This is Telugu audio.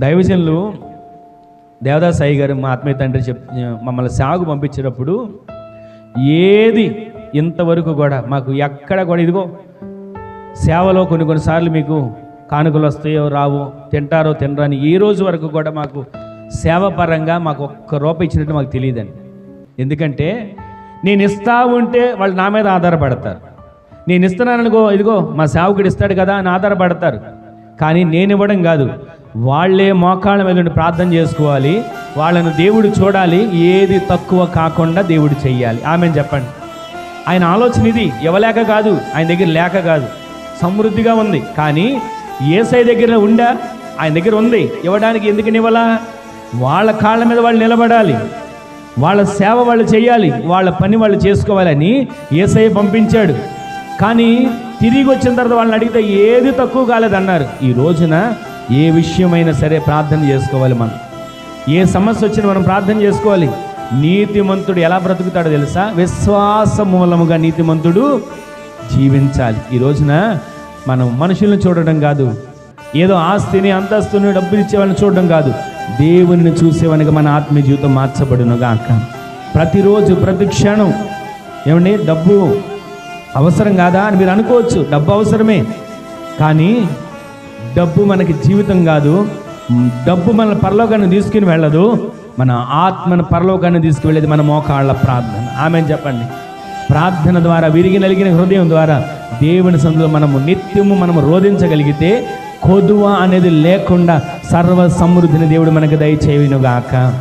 దైవజనులు దేవదాస్ సాయి గారు మా ఆత్మీయ తండ్రి చెప్ మమ్మల్ని సాగు పంపించేటప్పుడు ఏది ఇంతవరకు కూడా మాకు ఎక్కడ కూడా ఇదిగో సేవలో కొన్ని కొన్నిసార్లు మీకు కానుకలు వస్తాయో రావో తింటారో తినరాని ఈ రోజు వరకు కూడా మాకు సేవ పరంగా మాకు ఒక్క రూపాయి ఇచ్చినట్టు మాకు తెలియదండి. ఎందుకంటే నేను ఇస్తా ఉంటే వాళ్ళు నా మీద ఆధారపడతారు. నేను ఇస్తున్నాననుకో ఇదిగో మా సేవకుడు ఇస్తాడు కదా అని ఆధారపడతారు. కానీ నేను ఇవ్వడం కాదు. వాళ్ళే మోకాళ్ళ మీద ఉండి ప్రార్థన చేసుకోవాలి. వాళ్ళను దేవుడు చూడాలి. ఏది తక్కువ కాకుండా దేవుడు చెయ్యాలి. ఆమె చెప్పండి. ఆయన ఆలోచన ఇది. ఇవ్వలేక కాదు. ఆయన దగ్గర లేక కాదు. సమృద్ధిగా ఉంది. కానీ ఏసై దగ్గర ఉండా ఆయన దగ్గర ఉంది. ఇవ్వడానికి ఎందుకు ఇవ్వాలా? వాళ్ళ కాళ్ళ మీద వాళ్ళు నిలబడాలి. వాళ్ళ సేవ వాళ్ళు చేయాలి వాళ్ళ పని వాళ్ళు చేసుకోవాలని ఏసై పంపించాడు. కానీ తిరిగి వచ్చిన తర్వాత వాళ్ళని అడిగితే ఏది తక్కువ కాలేదన్నారు. ఈ రోజున ఏ విషయమైనా సరే ప్రార్థన చేసుకోవాలి మనం. ఏ సమస్య వచ్చినా మనం ప్రార్థన చేసుకోవాలి. నీతిమంతుడు ఎలా బ్రతుకుతాడో తెలుసా? విశ్వాస మూలముగా నీతిమంతుడు జీవించాలి. ఈ రోజున మనం మనుషులను చూడడం కాదు. ఏదో ఆస్తిని అంతస్తుని డబ్బులు ఇచ్చేవాళ్ళని చూడడం కాదు. దేవుని చూసేవానికి మన ఆత్మీయ జీవితం మార్చబడును గాక ప్రతిరోజు ప్రతి క్షణం. ఏమండి? డబ్బు అవసరం కాదా అని మీరు అనుకోవచ్చు. డబ్బు అవసరమే. కానీ డబ్బు మనకి జీవితం కాదు. డబ్బు మన పరలోకాన్ని తీసుకుని వెళ్ళదు. మన ఆత్మను పరలోకాన్ని తీసుకువెళ్ళేది మన మోకాళ్ళ ప్రార్థన. ఆమె చెప్పండి. ప్రార్థన ద్వారా విరిగి నలిగిన హృదయం ద్వారా దేవుని సందులో మనము నిత్యము మనము రోధించగలిగితే కొదువ అనేది లేకుండా సర్వ సమృద్ధిని దేవుడు మనకు దయచేయునుగాక.